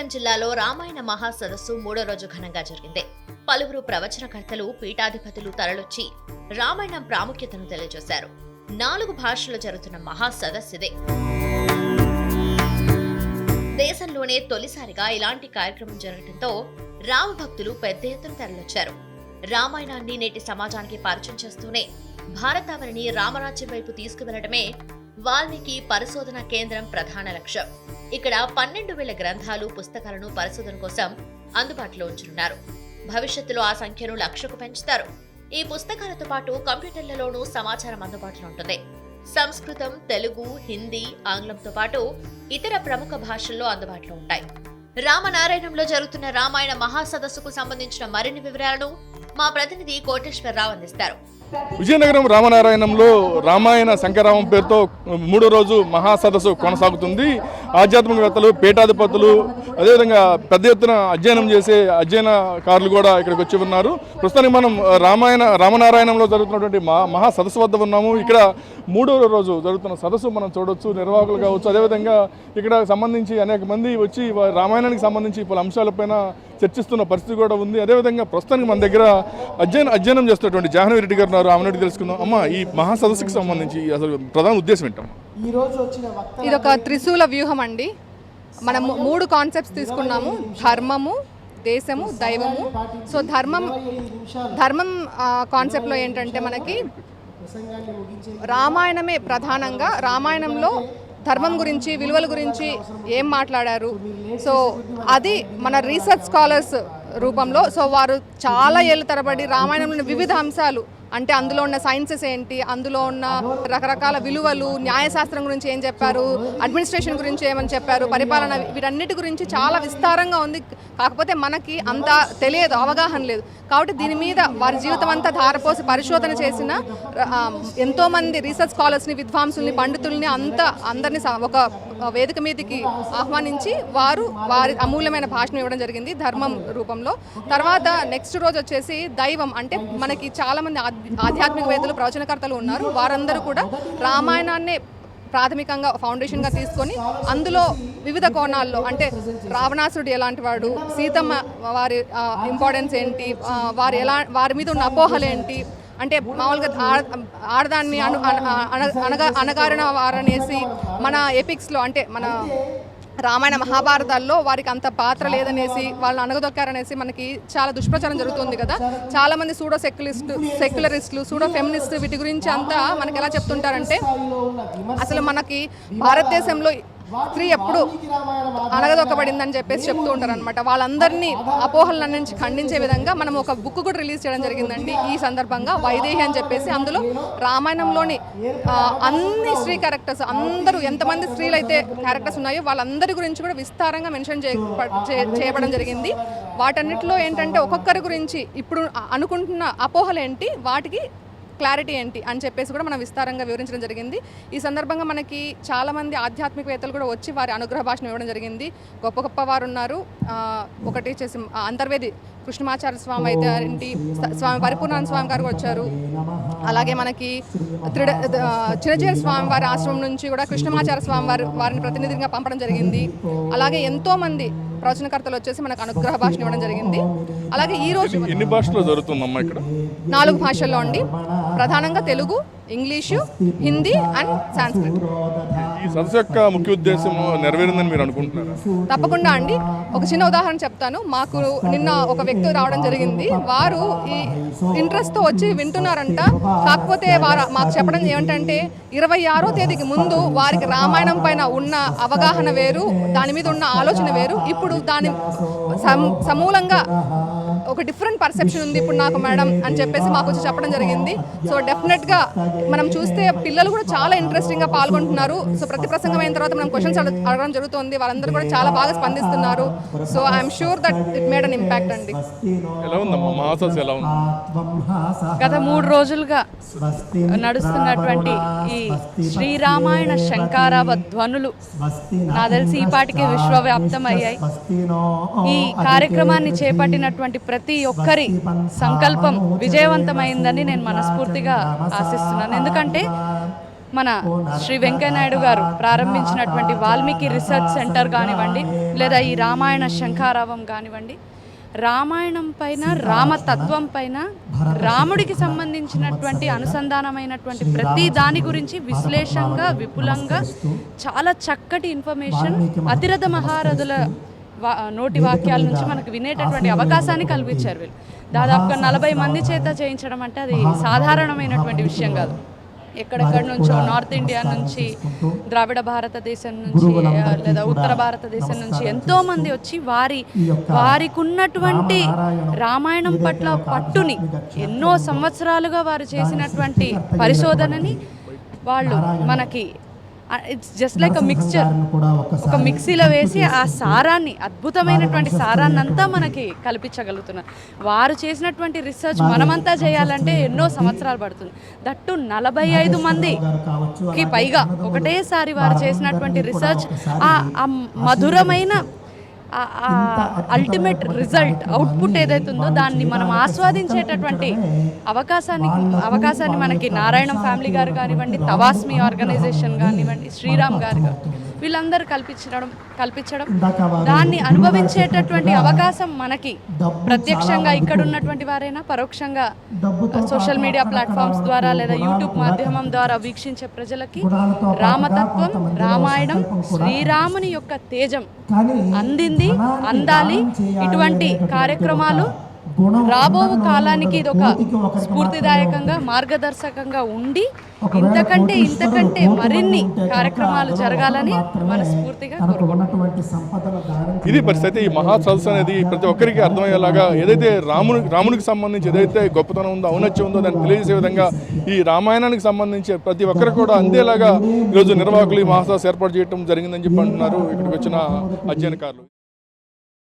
విజయనగరం జిల్లాలో రామాయణ మహాసదస్సు మూడో రోజు ఘనంగా జరిగింది. పలువురు ప్రవచనకర్తలు పీఠాధిపతులు తరలొచ్చి రామాయణం ప్రాముఖ్యతను తెలియజేశారు. నాలుగు భాషల్లో జరుగుతున్న మహాసదస్సుదే దేశంలోనే తొలిసారిగా ఇలాంటి కార్యక్రమం జరగడంతో రామభక్తులు పెద్ద ఎత్తున తరలొచ్చారు. రామాయణాన్ని నేటి సమాజానికి పరిచయం చేస్తూనే భారతావనిని రామరాజ్యం వైపు తీసుకువెళ్ళడమే వాల్మీకి పరిశోధన కేంద్రం ప్రధాన లక్ష్యం. ఇక్కడ పన్నెండు వేల గ్రంథాలు పుస్తకాలను పరిశోధన కోసం అందుబాటులో ఉంచనున్నారు. భవిష్యత్తులో ఆ సంఖ్యను లక్షకు పెంచుతారు. ఈ పుస్తకాలతో పాటు కంప్యూటర్లలోనూ సమాచారం అందుబాటులో ఉంటుంది. సంస్కృతం తెలుగు హిందీ ఆంగ్లంతో పాటు ఇతర ప్రముఖ భాషల్లో అందుబాటులో ఉంటాయి. రామనారాయణంలో జరుగుతున్న రామాయణ మహాసదస్సుకు సంబంధించిన మరిన్ని వివరాలను మా ప్రతినిధి కోటేశ్వరరావు అందిస్తారు. విజయనగరం రామనారాయణంలో రామాయణ శంకరామం పేరుతో మూడో రోజు మహాసదస్సు కొనసాగుతుంది. ఆధ్యాత్మికవేత్తలు పీఠాధిపతులు అదేవిధంగా పెద్ద ఎత్తున అధ్యయనం చేసే అధ్యయనకారులు కూడా ఇక్కడికి వచ్చి ఉన్నారు. ప్రస్తుతానికి మనం రామాయణ రామనారాయణంలో జరుగుతున్నటువంటి మహా మహా సదస్సు వద్ద ఉన్నాము. ఇక్కడ మూడో రోజు జరుగుతున్న సదస్సు మనం చూడొచ్చు నిర్వాహకులు కావచ్చు. అదేవిధంగా ఇక్కడ సంబంధించి అనేక మంది వచ్చి రామాయణానికి సంబంధించి పలు అంశాలపైన చర్చిస్తున్న పరిస్థితి కూడా ఉంది. అదేవిధంగా ప్రస్తుతానికి మన దగ్గర అధ్యయనం అధ్యయనం చేస్తున్నటువంటి జాహ్నవి రెడ్డి గారు ఉన్నారు. ఆమె తెలుసుకుందాం. అమ్మ ఈ మహా సదస్సుకి సంబంధించి అసలు ప్రధాన ఉద్దేశం ఏంటమ్మా? వచ్చిన వక్త ఇది ఒక త్రిశూల వ్యూహం అండి మనం మూడు కాన్సెప్ట్స్ తీసుకున్నాము. ధర్మము దేశము దైవము. సో ధర్మం ధర్మం కాన్సెప్ట్లో ఏంటంటే మనకి రామాయణమే ప్రధానంగా. రామాయణంలో ధర్మం గురించి విలువల గురించి ఏం మాట్లాడారు? సో అది మన రీసెర్చ్ స్కాలర్స్ రూపంలో. సో వారు చాలా ఏళ్ళ తరబడి రామాయణంలోని వివిధ అంశాలు అంటే అందులో ఉన్న సైన్సెస్ ఏంటి? అందులో ఉన్న రకరకాల విలువలు న్యాయశాస్త్రం గురించి ఏం చెప్పారు? అడ్మినిస్ట్రేషన్ గురించి ఏమని చెప్పారు? పరిపాలన వీటన్నిటి గురించి చాలా విస్తారంగా ఉంది. కాకపోతే మనకి అంత తెలియదు అవగాహన లేదు. కాబట్టి దీని మీద వారి జీవితం అంతా ధారపోసి పరిశోధన చేసిన ఎంతోమంది రీసెర్చ్ స్కాలర్స్ని విద్వాంసుల్ని పండితుల్ని అంత అందరినీ ఒక వేదిక మీదకి ఆహ్వానించి వారు వారి అమూల్యమైన భాషను ఇవ్వడం జరిగింది ధర్మం రూపంలో. తర్వాత నెక్స్ట్ రోజు వచ్చేసి దైవం అంటే మనకి చాలామంది ఆధ్యాత్మిక ఆధ్య- ఆధ్యాత్మికవేత్తలు ప్రవచనకర్తలు ఉన్నారు. వారందరూ కూడా రామాయణాన్నే ప్రాథమికంగా ఫౌండేషన్గా తీసుకొని అందులో వివిధ కోణాల్లో అంటే రావణాసుడు ఎలాంటి వాడు సీతమ్మ వారి ఇంపార్టెన్స్ ఏంటి వారు ఎలా వారి మీద ఉన్న అపోహలు ఏంటి అంటే మామూలుగా ఆడ- ఆడదాన్ని అను అన- అనగా అనగారిన వారనేసి మన ఎపిక్స్లో అంటే మన రామాయణ మహాభారతాల్లో వారికి అంత పాత్ర లేదనేసి వాళ్ళని అణగదొక్కారనేసి మనకి చాలా దుష్ప్రచారం జరుగుతుంది కదా. చాలా మంది సూడో సెక్యులిస్ట్ సెక్యులరిస్టులు సూడో ఫెమినిస్ట్ వీటి గురించి అంతా మనకి ఎలా చెప్తుంటారంటే అసలు మనకి భారతదేశంలో స్త్రీ ఎప్పుడు అనగదొక్కబడిందని చెప్పేసి చెప్తూ ఉంటారు అనమాట వాళ్ళందరినీ అపోహల నుంచి ఖండించే విధంగా మనం ఒక బుక్ కూడా రిలీజ్ చేయడం జరిగిందండి ఈ సందర్భంగా వైదేహి అని చెప్పేసి. అందులో రామాయణంలోని అన్ని స్త్రీ క్యారెక్టర్స్ అందరూ ఎంతమంది స్త్రీలు అయితే క్యారెక్టర్స్ ఉన్నాయో వాళ్ళందరి గురించి కూడా విస్తారంగా మెన్షన్ చే చేయబడం జరిగింది. వాటన్నిటిలో ఏంటంటే ఒక్కొక్కరి గురించి ఇప్పుడు అనుకుంటున్న అపోహలు ఏంటి వాటికి క్లారిటీ ఏంటి అని చెప్పేసి కూడా మనం విస్తారంగా వివరించడం జరిగింది. ఈ సందర్భంగా మనకి చాలామంది ఆధ్యాత్మికవేత్తలు కూడా వచ్చి వారి అనుగ్రహ భాషను ఇవ్వడం జరిగింది. గొప్ప గొప్ప వారు ఉన్నారు. ఒకటి వచ్చేసి అంతర్వేది కృష్ణమాచార్య స్వామి అయితే ఏంటి స్వామి పరిపూర్ణానంద స్వామి గారు వచ్చారు. అలాగే మనకి త్రిడ ఆ, స్వామి వారి ఆశ్రమం నుంచి కూడా కృష్ణమాచార్య స్వామి వారు వారిని ప్రతినిధిగా పంపడం జరిగింది. అలాగే ఎంతోమంది ప్రవచనకర్తలు వచ్చేసి మనకు అనుగ్రహ భాషను ఇవ్వడం జరిగింది. అలాగే ఈ రోజు ఎన్ని భాషలో జరుగుతుందమ్మా ఇక్కడ? నాలుగు భాషల్లో అండి. ప్రధానంగా తెలుగు ఇంగ్లీషు హిందీ అండ్ సాంస్క్రిట్. ఈ సదస్సు యొక్క ముఖ్య ఉద్దేశం నెరవేరిందని మీరు అనుకుంటున్నారా? తప్పకుండా అండి. ఒక చిన్న ఉదాహరణ చెప్తాను. మాకు నిన్న ఒక వ్యక్తి రావడం జరిగింది. వారు ఈ ఇంట్రెస్ట్తో వచ్చి వింటున్నారంట. కాకపోతే వారు మాకు చెప్పడం ఏమిటంటే ఇరవై ఆరో తేదీకి ముందు వారికి రామాయణం పైన ఉన్న అవగాహన వేరు దాని మీద ఉన్న ఆలోచన వేరు. ఇప్పుడు దాని సమ్- సమూలంగా ఒక డిఫరెంట్ పర్సెప్షన్ ఉంది ఇప్పుడు నాకు మేడం అని చెప్పేసి మాకు వచ్చి చెప్పడం జరిగింది. సో డెఫినెట్గా మనం చూస్తే పిల్లలు కూడా చాలా ఇంట్రెస్టింగ్గా పాల్గొంటున్నారు. సో ప్రతి ప్రసంగం అయిన తర్వాత మనం క్వశ్చన్స్ అడగడం జరుగుతుంది. వాళ్ళందరూ కూడా చాలా బాగా స్పందిస్తున్నారు. So I'm sure that it made an impact అండి. ఎలా ఉందమ్మా? మహాసదస్సు ఎలా ఉంది? గత మూడు రోజులుగా నడుస్తున్నటువంటి ఈ శ్రీరామాయణ శంకారావ ధ్వనులు నా తెలిసి ఈ పాటికి విశ్వవ్యాప్తం అయ్యాయి ఈ కార్యక్రమాన్ని చేపట్టినటువంటి ప్రతి ఒక్కరి సంకల్పం విజయవంతమైందని నేను మనస్ఫూర్తిగా ఆశిస్తున్నాను. ఎందుకంటే మన శ్రీ వెంకయ్యనాయుడు గారు ప్రారంభించినటువంటి వాల్మీకి రీసెర్చ్ సెంటర్ కానివ్వండి లేదా ఈ రామాయణ శంఖారావం కానివ్వండి రామాయణం పైన రామతత్వం పైన రాముడికి సంబంధించినటువంటి అనుసంధానమైనటువంటి ప్రతి దాని గురించి విశ్లేషంగా విపులంగా చాలా చక్కటి ఇన్ఫర్మేషన్ అతిరథ మహారథుల నోటి వాక్యాల నుంచి మనకు వినేటటువంటి అవకాశాన్ని కల్పించారు వీళ్ళు. దాదాపుగా నలభై మంది చేత చేయించడం అంటే అది సాధారణమైనటువంటి విషయం కాదు. ఎక్కడెక్కడి నుంచో నార్త్ ఇండియా నుంచి ద్రావిడ భారతదేశం నుంచి లేదా ఉత్తర భారతదేశం నుంచి ఎంతో మంది వచ్చి వారి వారికి ఉన్నటువంటి రామాయణం పట్ల పట్టుని ఎన్నో సంవత్సరాలుగా వారు చేసినటువంటి పరిశోధనని వాళ్ళు మనకి it's just like a mixture ఒక మిక్సీలో వేసి ఆ సారాన్ని అద్భుతమైనటువంటి సారాన్ని అంతా మనకి కల్పించగలుగుతున్నారు. వారు చేసినటువంటి రీసెర్చ్ మనమంతా చేయాలంటే ఎన్నో సంవత్సరాలు పడుతుంది. దట్టు నలభై ఐదు మందికి పైగా ఒకటేసారి వారు చేసినటువంటి రీసెర్చ్ ఆ ఆ మధురమైన అల్టిమేట్ రిజల్ట్ అవుట్పుట్ ఏదైతే ఉందో దాన్ని మనం ఆస్వాదించేటటువంటి అవకాశాన్ని అవకాశాన్ని మనకి నారాయణం ఫ్యామిలీ గారు కానివ్వండి తవాస్మి ఆర్గనైజేషన్ కానివ్వండి శ్రీరామ్ గారు కాని- వీళ్ళందరూ కల్పించడం కల్పించడం దాన్ని అనుభవించేటటువంటి అవకాశం మనకి. ప్రత్యక్షంగా ఇక్కడ ఉన్నటువంటి వారైనా పరోక్షంగా సోషల్ మీడియా ప్లాట్ఫామ్స్ ద్వారా లేదా యూట్యూబ్ మాధ్యమం ద్వారా వీక్షించే ప్రజలకి రామతత్వం రామాయణం శ్రీరాముని యొక్క తేజం అందింది అందాలి ఇటువంటి కార్యక్రమాలు రాబో కాలానికి ఇది ఒక స్ఫూర్తిదాయకంగా మార్గదర్శకంగా ఉండి ఇంతకంటే ఇంతకంటే మరిన్ని కార్యక్రమాలు జరగాలని మనస్ఫూర్తిగా ఇది పరిస్థితి ఈ మహా సదస్సు అనేది ప్రతి ఒక్కరికి అర్థమయ్యేలాగా ఏదైతే రాముని రామునికి సంబంధించి ఏదైతే గొప్పతనం ఉందో ఔన్నత్యం ఉందో దాన్ని తెలియజేసే విధంగా ఈ రామాయణానికి సంబంధించి ప్రతి ఒక్కరు కూడా అందేలాగా ఈరోజు నిర్వాహకులు ఈ మహాసదస్సు ఏర్పాటు చేయడం జరిగిందని చెప్పి అంటున్నారు. ఇక్కడికి వచ్చిన అధ్యయనకారులు.